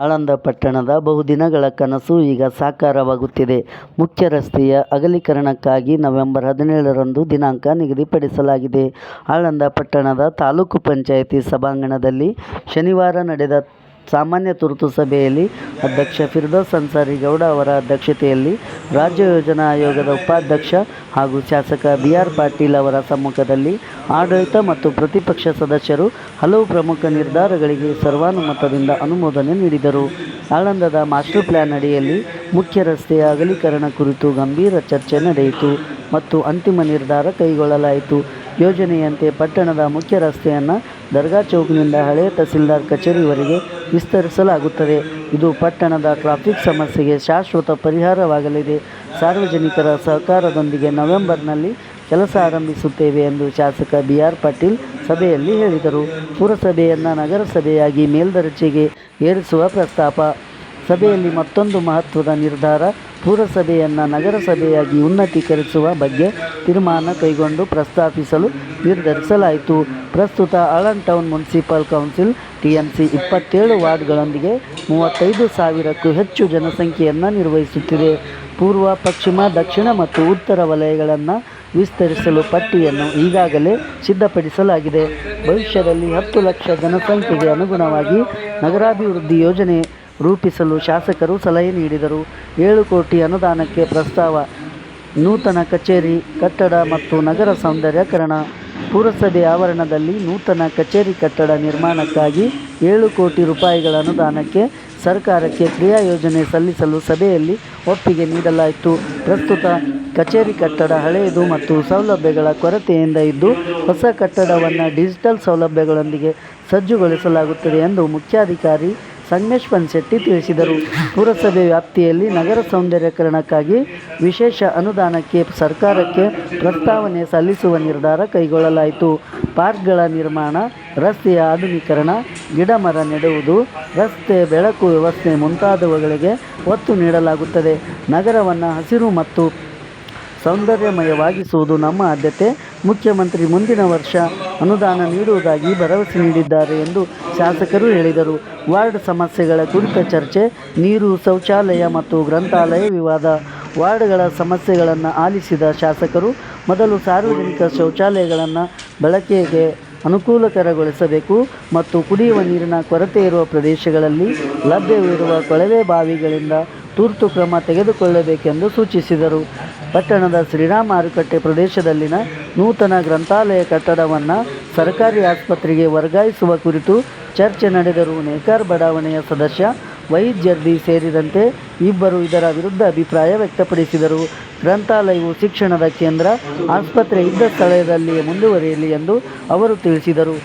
ಆಳಂದ ಪಟ್ಟಣದ ಬಹುದಿನಗಳ ಕನಸು ಈಗ ಸಾಕಾರವಾಗುತ್ತಿದೆ. ಮುಖ್ಯ ರಸ್ತೆಯ ಅಗಲೀಕರಣಕ್ಕಾಗಿ ನವೆಂಬರ್ ಹದಿನೇಳರಂದು ದಿನಾಂಕ ನಿಗದಿಪಡಿಸಲಾಗಿದೆ. ಆಳಂದ ಪಟ್ಟಣದ ತಾಲೂಕು ಪಂಚಾಯಿತಿ ಸಭಾಂಗಣದಲ್ಲಿ ಶನಿವಾರ ನಡೆದ ಸಾಮಾನ್ಯ ತುರ್ತು ಸಭೆಯಲ್ಲಿ ಅಧ್ಯಕ್ಷ ಫಿರ್ದೋಸ್ ಅನ್ಸಾರಿ ಗೌಡ ಅವರ ಅಧ್ಯಕ್ಷತೆಯಲ್ಲಿ ರಾಜ್ಯ ಯೋಜನಾ ಆಯೋಗದ ಉಪಾಧ್ಯಕ್ಷ ಹಾಗೂ ಶಾಸಕ ಬಿ. ಆರ್. ಪಾಟೀಲ್ ಅವರ ಸಮ್ಮುಖದಲ್ಲಿ ಆಡಳಿತ ಮತ್ತು ಪ್ರತಿಪಕ್ಷ ಸದಸ್ಯರು ಹಲವು ಪ್ರಮುಖ ನಿರ್ಧಾರಗಳಿಗೆ ಸರ್ವಾನುಮತದಿಂದ ಅನುಮೋದನೆ ನೀಡಿದರು. ಆಳಂದದ ಮಾಸ್ಟರ್ ಪ್ಲಾನ್ ಅಡಿಯಲ್ಲಿ ಮುಖ್ಯ ರಸ್ತೆಯ ಅಗಲೀಕರಣ ಕುರಿತು ಗಂಭೀರ ಚರ್ಚೆ ನಡೆಯಿತು ಮತ್ತು ಅಂತಿಮ ನಿರ್ಧಾರ ಕೈಗೊಳ್ಳಲಾಯಿತು. ಯೋಜನೆಯಂತೆ ಪಟ್ಟಣದ ಮುಖ್ಯ ರಸ್ತೆಯನ್ನು ದರ್ಗಾ ಚೌಕ್ನಿಂದ ಹಳೆಯ ತಹಸೀಲ್ದಾರ್ ಕಚೇರಿವರೆಗೆ ವಿಸ್ತರಿಸಲಾಗುತ್ತದೆ. ಇದು ಪಟ್ಟಣದ ಟ್ರಾಫಿಕ್ ಸಮಸ್ಯೆಗೆ ಶಾಶ್ವತ ಪರಿಹಾರವಾಗಲಿದೆ. ಸಾರ್ವಜನಿಕರ ಸಹಕಾರದೊಂದಿಗೆ ನವೆಂಬರ್ನಲ್ಲಿ ಕೆಲಸ ಆರಂಭಿಸುತ್ತೇವೆ ಎಂದು ಶಾಸಕ ಬಿ. ಆರ್. ಪಾಟೀಲ್ ಸಭೆಯಲ್ಲಿ ಹೇಳಿದರು. ಪುರಸಭೆಯನ್ನು ನಗರಸಭೆಯಾಗಿ ಮೇಲ್ದರ್ಜೆಗೆ ಏರಿಸುವ ಪ್ರಸ್ತಾಪ. ಸಭೆಯಲ್ಲಿ ಮತ್ತೊಂದು ಮಹತ್ವದ ನಿರ್ಧಾರ ಪುರಸಭೆಯನ್ನು ನಗರಸಭೆಯಾಗಿ ಉನ್ನತೀಕರಿಸುವ ಬಗ್ಗೆ ತೀರ್ಮಾನ ಕೈಗೊಂಡು ಪ್ರಸ್ತಾಪಿಸಲು ನಿರ್ಧರಿಸಲಾಯಿತು. ಪ್ರಸ್ತುತ Aland town municipal council TMC ಇಪ್ಪತ್ತೇಳು ವಾರ್ಡ್ಗಳೊಂದಿಗೆ ಮೂವತ್ತೈದು ಸಾವಿರಕ್ಕೂ ಹೆಚ್ಚು ಜನಸಂಖ್ಯೆಯನ್ನು ನಿರ್ವಹಿಸುತ್ತಿದೆ. ಪೂರ್ವ, ಪಶ್ಚಿಮ, ದಕ್ಷಿಣ ಮತ್ತು ಉತ್ತರ ವಲಯಗಳನ್ನು ವಿಸ್ತರಿಸಲು ಪಟ್ಟಿಯನ್ನು ಈಗಾಗಲೇ ಸಿದ್ಧಪಡಿಸಲಾಗಿದೆ. ಭವಿಷ್ಯದಲ್ಲಿ ಹತ್ತು ಲಕ್ಷ ಜನಸಂಖ್ಯೆಗೆ ಅನುಗುಣವಾಗಿ ನಗರಾಭಿವೃದ್ಧಿ ಯೋಜನೆ ರೂಪಿಸಲು ಶಾಸಕರು ಸಲಹೆ ನೀಡಿದರು. ಏಳು ಕೋಟಿ ಅನುದಾನಕ್ಕೆ ಪ್ರಸ್ತಾವ, ನೂತನ ಕಚೇರಿ, ಕಟ್ಟಡ ಮತ್ತು ನಗರ ಸೌಂದರ್ಯಕರಣ ಪುರಸಭೆ ಆವರಣದಲ್ಲಿ ನೂತನ ಕಚೇರಿ ಕಟ್ಟಡ ನಿರ್ಮಾಣಕ್ಕಾಗಿ ಏಳು ಕೋಟಿ ರೂಪಾಯಿಗಳ ಅನುದಾನಕ್ಕೆ ಸರ್ಕಾರಕ್ಕೆ ಕ್ರಿಯಾ ಯೋಜನೆ ಸಲ್ಲಿಸಲು ಸಭೆಯಲ್ಲಿ ಒಪ್ಪಿಗೆ ನೀಡಲಾಯಿತು. ಪ್ರಸ್ತುತ ಕಚೇರಿ ಕಟ್ಟಡ ಹಳೆಯದು ಮತ್ತು ಸೌಲಭ್ಯಗಳ ಕೊರತೆಯಿಂದ ಇದ್ದು, ಹೊಸ ಕಟ್ಟಡವನ್ನು ಡಿಜಿಟಲ್ ಸೌಲಭ್ಯಗಳೊಂದಿಗೆ ಸಜ್ಜುಗೊಳಿಸಲಾಗುತ್ತದೆ ಎಂದು ಮುಖ್ಯಾಧಿಕಾರಿ ಸಂಗಮೇಶ್ ಶೆಟ್ಟಿ ತಿಳಿಸಿದರು. ಪುರಸಭೆ ವ್ಯಾಪ್ತಿಯಲ್ಲಿ ನಗರ ಸೌಂದರ್ಯೀಕರಣಕ್ಕಾಗಿ ವಿಶೇಷ ಅನುದಾನಕ್ಕೆ ಸರ್ಕಾರಕ್ಕೆ ಪ್ರಸ್ತಾವನೆ ಸಲ್ಲಿಸುವ ನಿರ್ಧಾರ ಕೈಗೊಳ್ಳಲಾಯಿತು. ಪಾರ್ಕ್ಗಳ ನಿರ್ಮಾಣ, ರಸ್ತೆಯ ಆಧುನೀಕರಣ, ಗಿಡ-ಮರ ನೆಡುವುದು, ರಸ್ತೆ ಬೆಳಕು ವ್ಯವಸ್ಥೆ ಮುಂತಾದವುಗಳಿಗೆ ಒತ್ತು ನೀಡಲಾಗುತ್ತದೆ. ನಗರವನ್ನು ಹಸಿರು ಮತ್ತು ಸೌಂದರ್ಯಮಯವಾಗಿಸುವುದು ನಮ್ಮ ಆದ್ಯತೆ. ಮುಖ್ಯಮಂತ್ರಿ ಮುಂದಿನ ವರ್ಷ ಅನುದಾನ ನೀಡುವುದಾಗಿ ಭರವಸೆ ನೀಡಿದ್ದಾರೆ ಎಂದು ಶಾಸಕರು ಹೇಳಿದರು. ವಾರ್ಡ್ ಸಮಸ್ಯೆಗಳ ಕುರಿತ ಚರ್ಚೆ. ನೀರು, ಶೌಚಾಲಯ ಮತ್ತು ಗ್ರಂಥಾಲಯ ವಿವಾದ. ವಾರ್ಡ್ಗಳ ಸಮಸ್ಯೆಗಳನ್ನು ಆಲಿಸಿದ ಶಾಸಕರು, ಮೊದಲು ಸಾರ್ವಜನಿಕ ಶೌಚಾಲಯಗಳನ್ನು ಬಳಕೆಗೆ ಅನುಕೂಲಕರಗೊಳಿಸಬೇಕು ಮತ್ತು ಕುಡಿಯುವ ನೀರಿನ ಕೊರತೆ ಇರುವ ಪ್ರದೇಶಗಳಲ್ಲಿ ಲಭ್ಯವಿರುವ ಕೊಳವೆ-ಬಾವಿಗಳಿಂದ ತುರ್ತು ಕ್ರಮ ತೆಗೆದುಕೊಳ್ಳಬೇಕೆಂದು ಸೂಚಿಸಿದರು. ಪಟ್ಟಣದ ಶ್ರೀರಾಮ ಮಾರುಕಟ್ಟೆ ಪ್ರದೇಶದಲ್ಲಿನ ನೂತನ ಗ್ರಂಥಾಲಯ ಕಟ್ಟಡವನ್ನು ಸರ್ಕಾರಿ ಆಸ್ಪತ್ರೆಗೆ ವರ್ಗಾಯಿಸುವ ಕುರಿತು ಚರ್ಚೆ ನಡೆದರೂ ನೇಕಾರ್ ಬಡಾವಣೆಯ ಸದಸ್ಯ ವೈದ್ಯರ್ದಿ ಸೇರಿದಂತೆ ಇಬ್ಬರು ಇದರ ವಿರುದ್ಧ ಅಭಿಪ್ರಾಯ ವ್ಯಕ್ತಪಡಿಸಿದರು. ಗ್ರಂಥಾಲಯವು ಶಿಕ್ಷಣದ ಕೇಂದ್ರ. ಆಸ್ಪತ್ರೆ ಇದ್ದ ಸ್ಥಳದಲ್ಲಿಯೇ ಮುಂದುವರಿಯಲಿ ಎಂದು ಅವರು ತಿಳಿಸಿದರು.